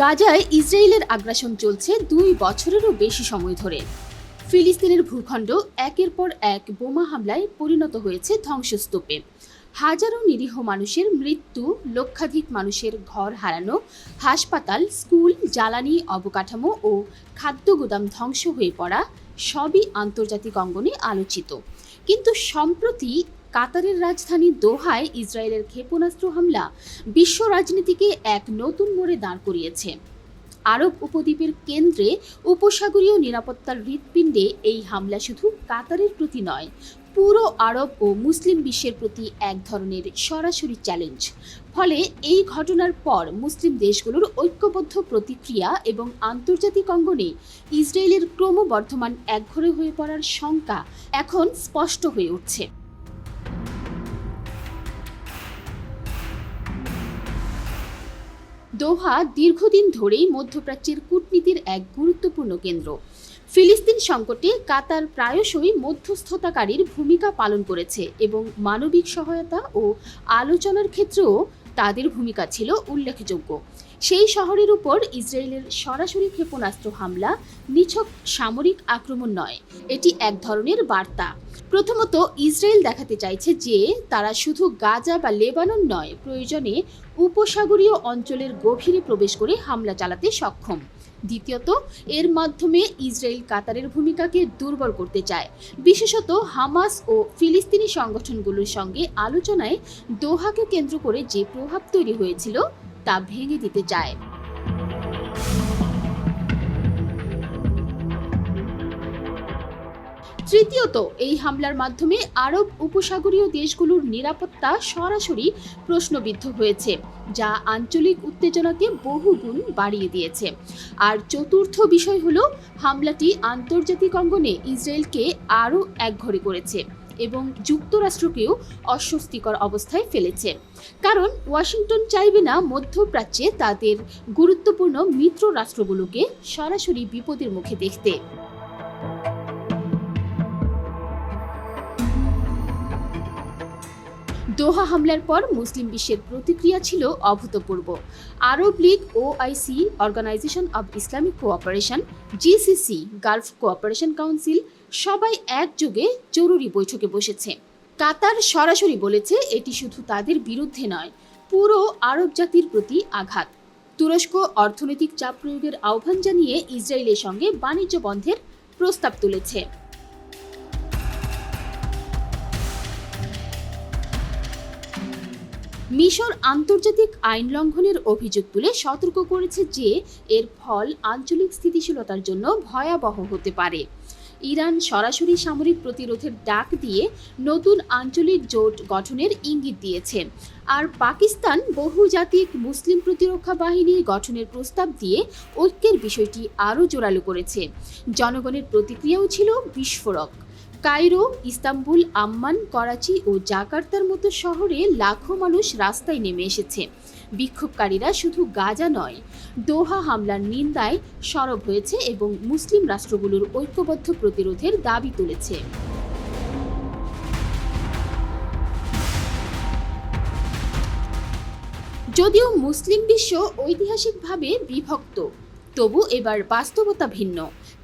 গাজায় ইসরায়েলের আগ্রাসন চলছে দুই বছরেরও বেশি সময় ধরে। ফিলিস্তিনের ভূখণ্ড একের পর এক বোমা হামলায় পরিণত হয়েছে ধ্বংসস্তূপে। হাজারো নিরীহ মানুষের মৃত্যু, লক্ষাধিক মানুষের ঘর হারানো, হাসপাতাল, স্কুল, জ্বালানি অবকাঠামো ও খাদ্য গুদাম ধ্বংস হয়ে পড়া সবই আন্তর্জাতিক অঙ্গনে আলোচিত। কিন্তু সম্প্রতি কাতারের রাজধানী দোহায় ইসরায়েলের ক্ষেপণাস্ত্র হামলা বিশ্ব রাজনীতিকে এক নতুন মোড়ে দাঁড় করিয়েছে। আরব উপদ্বীপের কেন্দ্রে উপসাগরীয় নিরাপত্তার হৃৎপিণ্ডে এই হামলা শুধু কাতারের প্রতি নয়, পুরো আরব ও মুসলিম বিশ্বের প্রতি এক ধরনের সরাসরি চ্যালেঞ্জ। ফলে এই ঘটনার পর মুসলিম দেশগুলোর ঐক্যবদ্ধ প্রতিক্রিয়া এবং আন্তর্জাতিক অঙ্গনে ইসরায়েলের ক্রমবর্ধমান একঘরে হয়ে পড়ার শঙ্কা এখন স্পষ্ট হয়ে উঠছে। দোহা দীর্ঘদিন ধরেই মধ্যপ্রাচ্যের কূটনীতির এক গুরুত্বপূর্ণ কেন্দ্র। ফিলিস্তিন সংকটে কাতার প্রায়শই মধ্যস্থতাকারীর ভূমিকা পালন করেছে এবং মানবিক সহায়তা ও আলোচনার ক্ষেত্রেও তাদের ভূমিকা ছিল উল্লেখযোগ্য। সেই শহরের উপর ইসরায়েলের সরাসরি ক্ষেপণাস্ত্র হামলা, নিছক সামরিক আক্রমণ নয়। এটি এক ধরনের বার্তা। প্রথমত, ইসরায়েল দেখাতে চাইছে যে তারা শুধু গাজা বা লেবানন নয়, প্রয়োজনে উপসাগরীয় অঞ্চলের গভীরে প্রবেশ করে হামলা চালাতে সক্ষম। দ্বিতীয়ত, এর মাধ্যমে ইসরায়েল কাতারের ভূমিকাকে দুর্বল করতে চায়। বিশেষত হামাস ও ফিলিস্তিনি সংগঠনগুলোর সঙ্গে আলোচনায় দোহাকে কেন্দ্র করে যে প্রভাব তৈরি হয়েছিল তা ভেঙে দিতে চায়। তৃতীয়ত, এই হামলার মাধ্যমে আরব উপসাগরীয় দেশগুলোর নিরাপত্তা সরাসরি প্রশ্নবিদ্ধ হয়েছে, যা আঞ্চলিক উত্তেজনাকে বহুগুণ বাড়িয়ে দিয়েছে। আর চতুর্থ বিষয় হলো, হামলাটি আন্তর্জাতিক অঙ্গনে ইসরায়েলকে আরও একঘরে করেছে। এবং যুক্তরাষ্ট্রকেও অস্বস্তিকর অবস্থায় ফেলেছে। কারণ ওয়াশিংটন চাইবে না মধ্যপ্রাচ্যে তাদের গুরুত্বপূর্ণ মিত্র রাষ্ট্রগুলোকে সরাসরি বিপদের মুখে দেখতে। দোহা হামলার পর মুসলিম বিশ্বের প্রতিক্রিয়া ছিল অভূতপূর্ব। Arab league OIC organization of Islamic cooperation GCC gulf cooperation council সবাই একযোগে জরুরি বৈঠকে বসেছে। কাতার সরাসরি বলেছে এটি শুধু তাদের বিরুদ্ধে নয়, পুরো আরব জাতির প্রতি আঘাত। তুরস্ক অর্থনৈতিক চাপ প্রয়োগের আহ্বান জানিয়ে ইসরায়েলের সঙ্গে বাণিজ্য বন্ধের প্রস্তাব তুলেছে। মিশর আন্তর্জাতিক আইন লঙ্ঘনের অভিযোগ তুলে সতর্ক করেছে যে এর ফল আঞ্চলিক স্থিতিশীলতার জন্য ভয়াবহ হতে পারে। ইরান সরাসরি সামরিক প্রতিরোধের ডাক দিয়ে নতুন আঞ্চলিক জোট গঠনের ইঙ্গিত দিয়েছে। আর পাকিস্তান বহুজাতিক মুসলিম প্রতিরক্ষা বাহিনী গঠনের প্রস্তাব দিয়ে ঐক্যের বিষয়টি আরও জোরালো করেছে। জনগণের প্রতিক্রিয়াও ছিল বিস্ফোরক। কায়রো, ইস্তাম্বুল, আম্মান, করাচি ও জাকার্তার মতো শহরে লাখো মানুষ রাস্তায় নেমে এসেছে। বিক্ষোভকারীরা শুধু গাজা নয়, দোহা হামলার নিন্দায় সরব হয়েছে এবং মুসলিম রাষ্ট্রগুলোর ঐক্যবদ্ধ প্রতিরোধের দাবি তুলেছে। যদিও মুসলিম বিশ্ব ঐতিহাসিকভাবে বিভক্ত, তবু এবার বাস্তবতা ভিন্ন।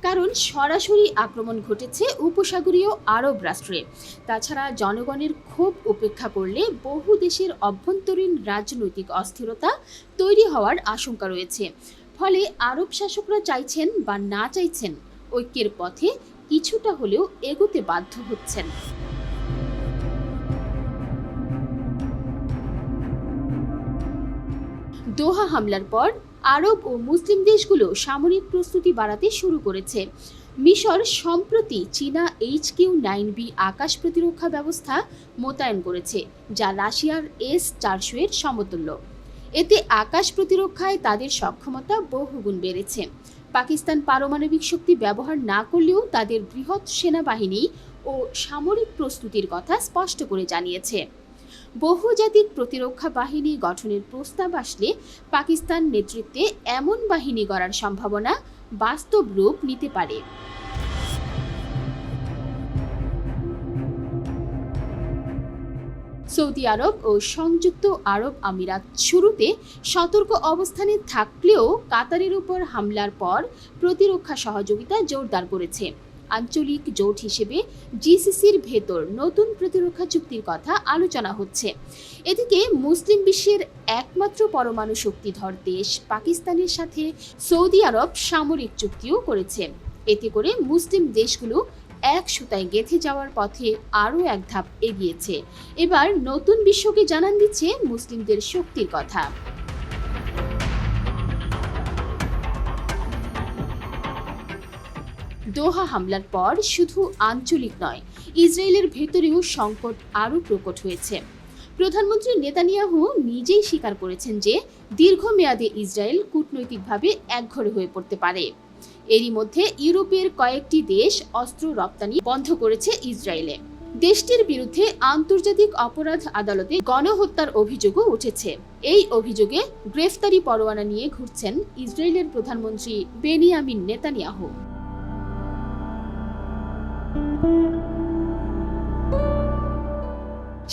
কারণ সরাসরি আক্রমণ ঘটেছে উপসাগরীয় আরব রাষ্ট্রে। তাছাড়া জনগণের ক্ষোভ উপেক্ষা করলে বহু দেশের অভ্যন্তরীণ রাজনৈতিক অস্থিরতা তৈরি হওয়ার আশঙ্কা রয়েছে। ফলে আরব শাসকরা চাইছেন বা না চাইছেন ঐক্যের পথে কিছুটা হলেও এগোতে বাধ্য হচ্ছেন। দোহা হামলার পর আরব ও মুসলিম দেশগুলো সামরিক প্রস্তুতি বাড়াতে শুরু করেছে। মিশর সম্প্রতি চীনা এইচ কিউ নাইন বি আকাশ প্রতিরক্ষা ব্যবস্থা মোতায়েন করেছে, যা রাশিয়ার এস চারশো এর সমতুল্য। এতে আকাশ প্রতিরক্ষায় তাদের সক্ষমতা বহুগুণ বেড়েছে। পাকিস্তান পারমাণবিক শক্তি ব্যবহার না করলেও তাদের বৃহৎ সেনাবাহিনী ও সামরিক প্রস্তুতির কথা স্পষ্ট করে জানিয়েছে। বহুজাতিক প্রতিরক্ষা বাহিনী গঠনের প্রস্তাব আসলে পাকিস্তান নেতৃত্বে এমন বাহিনী গড়ার সম্ভাবনা বাস্তব রূপ নিতে পারে। সৌদি আরব ও সংযুক্ত আরব আমিরাত শুরুতে সতর্ক অবস্থানে থাকলেও কাতারের উপর হামলার পর প্রতিরক্ষা সহযোগিতা জোরদার করেছে। আঞ্চলিক জোট হিসেবে জিসিসির ভেতর নতুন প্রতিরক্ষা চুক্তির কথা আলোচনা হচ্ছে। এদিকে মুসলিম বিশ্বের একমাত্র পরমাণু শক্তিধর দেশ পাকিস্তানের সাথে সৌদি আরব সামরিক চুক্তিও করেছে। এতে করে মুসলিম দেশগুলো এক সুতায় গেঁথে যাওয়ার পথে আরও এক ধাপ এগিয়েছে। এবার নতুন বিশ্বকে জানান দিচ্ছে মুসলিমদের শক্তির কথা। দোহা হামলার পর শুধু আঞ্চলিক নয়, ইসরায়েলের ভেতরেও সংকট আরও প্রকট হয়েছে। প্রধানমন্ত্রী নেতানিয়াহু নিজেই স্বীকার করেছেন যে, দীর্ঘমেয়াদে ইসরায়েল কূটনৈতিকভাবে একঘরে হয়ে পড়তে পারে। এরই মধ্যে ইউরোপের কয়েকটি দেশ অস্ত্র রপ্তানি বন্ধ করেছে ইসরায়েলে। দেশটির বিরুদ্ধে আন্তর্জাতিক অপরাধ আদালতে গণহত্যার অভিযোগও উঠেছে। এই অভিযোগে গ্রেফতারি পরোয়ানা নিয়ে ঘুরছেন ইসরায়েলের প্রধানমন্ত্রী বেনিয়ামিন নেতানিয়াহু।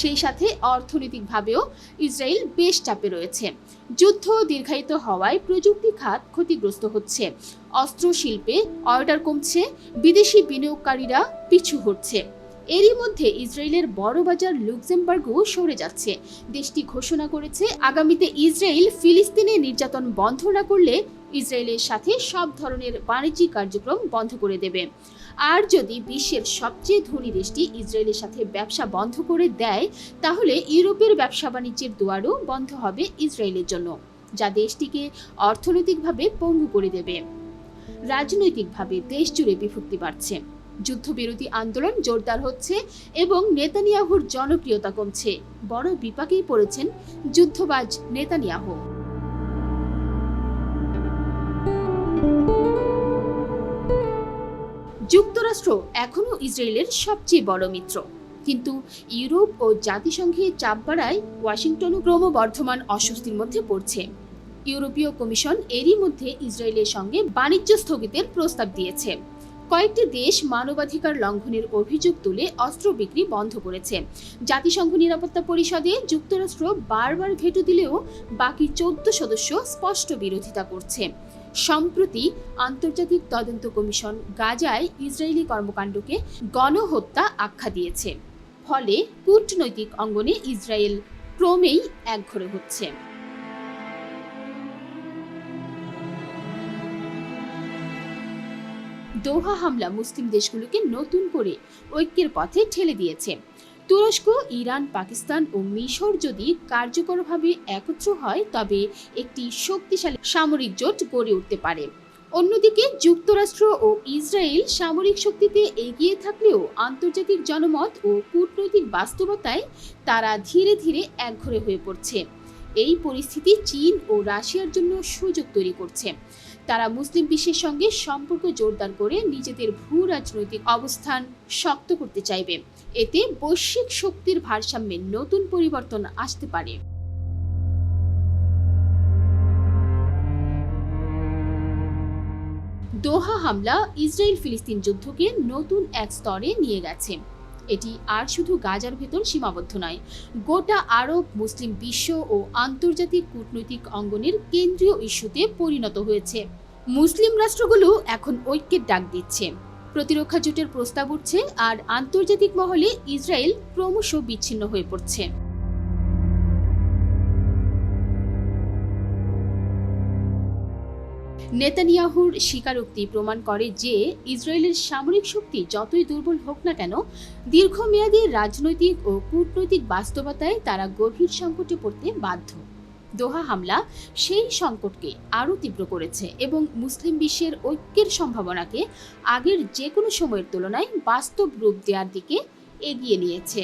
সেই সাথে অর্থনৈতিকভাবেও ইসরায়েল বেশ চাপে রয়েছে। যুদ্ধ দীর্ঘায়িত হওয়ায় প্রযুক্তি খাত ক্ষতিগ্রস্ত হচ্ছে। অস্ত্র শিল্পে অর্ডার কমছে, বিদেশি বিনিয়োগকারীরা পিছু হচ্ছে এরই মধ্যে ইসরায়েলের বড় বাজার লুক্সেমবার্গও সরে যাচ্ছে। দেশটি ঘোষণা করেছে, আগামীতে ইসরায়েল ফিলিস্তিনে নির্যাতন বন্ধ না করলে ইসরায়েলের সাথে সব ধরনের বাণিজ্যিক কার্যক্রম বন্ধ করে দেবে। আর যদি বিশ্বের সবচেয়ে ধনী দেশটি ইসরায়েলের সাথে ব্যবসা বন্ধ করে দেয়, তাহলে ইউরোপের ব্যবসা বাণিজ্যের দুয়ারও বন্ধ হবে ইসরায়েলের জন্য, যা দেশটিকে অর্থনৈতিকভাবে পঙ্গু করে দেবে। রাজনৈতিকভাবে দেশ জুড়ে বিভক্তি বাড়ছে। যুদ্ধবিরোধী আন্দোলন জোরদার হচ্ছে এবং নেতানিয়াহুর জনপ্রিয়তা কমছে। বড় বিপাকেই পড়েছেন যুদ্ধবাজ নেতানিয়াহু। যুক্তরাষ্ট্র এখনও ইসরায়েলের সবচেয়ে বড় মিত্র। কিন্তু ইউরোপ ও জাতিসংঘে চাপ বাড়ায় ওয়াশিংটনও ক্রমবর্ধমান অস্বস্তির মধ্যে পড়ছে। ইউরোপীয় কমিশন এরই মধ্যে ইসরায়েলের সঙ্গে বাণিজ্য স্থগিতের প্রস্তাব দিয়েছে। কয়েকটি দেশ মানবাধিকার লঙ্ঘনের অভিযোগ তুলে অস্ত্র বিক্রি বন্ধ করেছে। জাতিসংঘ নিরাপত্তা পরিষদে যুক্তরাষ্ট্র বারবার ভেটো দিলেও বাকি চোদ্দ সদস্য স্পষ্ট বিরোধিতা করছে। সম্প্রতি আন্তর্জাতিক তদন্ত কমিশন গাজায় ইসরায়েলি কর্মকাণ্ডকে গণহত্যা আখ্যা দিয়েছে। ফলে কূটনৈতিক অঙ্গনে ইসরায়েল ক্রমেই একঘরে হচ্ছে। দোহা হামলা মুসলিম দেশগুলোকে নতুন করে ঐক্যের পথে ঠেলে দিয়েছে। তুরস্ক, ইরান, পাকিস্তান ও মিশর যদি কার্যকরভাবে একত্র হয়, তবে একটি শক্তিশালী সামরিক জোট গড়ে উঠতে পারে। অন্যদিকে যুক্তরাষ্ট্র ও ইসরায়েল সামরিক শক্তিতে এগিয়ে থাকলেও আন্তর্জাতিক জনমত ও কূটনৈতিক বাস্তবতায় তারা ধীরে ধীরে একঘরে হয়ে পড়ছে। এই পরিস্থিতি চীন ও রাশিয়ার জন্য সুযোগ তৈরি করছে। তারা মুসলিম বিশ্বের সঙ্গে সম্পর্ক জোরদার করে নিজেদের ভূ রাজনৈতিক অবস্থান শক্ত করতে চাইবে। এতে বৈশ্বিক শক্তির ভারসাম্যে নতুন পরিবর্তন আসতে পারে। দোহা হামলা ইসরায়েল ফিলিস্তিন যুদ্ধকে নতুন এক স্তরে নিয়ে গেছে। এটি আর শুধু গাজার ভেতর সীমাবদ্ধ নয়, গোটা আরব, মুসলিম বিশ্ব ও আন্তর্জাতিক কূটনৈতিক অঙ্গনের কেন্দ্রীয় ইস্যুতে পরিণত হয়েছে। মুসলিম রাষ্ট্রগুলো এখন ঐক্যের ডাক দিচ্ছে। প্রতিরক্ষা জোটের প্রস্তাব উঠছে আর আন্তর্জাতিক মহলে ইসরায়েল ক্রমশ বিচ্ছিন্ন হয়ে পড়ছে। নেতানিয়াহুর স্বীকারোক্তি প্রমাণ করে যে ইসরায়েলের সামরিক শক্তি যতই দুর্বল হোক না কেন, দীর্ঘমেয়াদী রাজনৈতিক ও কূটনৈতিক বাস্তবতায় তারা গভীর সংকটে পড়তে বাধ্য। দোহা হামলা সেই সংকটকে আরও তীব্র করেছে এবং মুসলিম বিশ্বের ঐক্যের সম্ভাবনাকে আগের যে কোনো সময়ের তুলনায় বাস্তব রূপ দেওয়ার দিকে এগিয়ে নিয়েছে।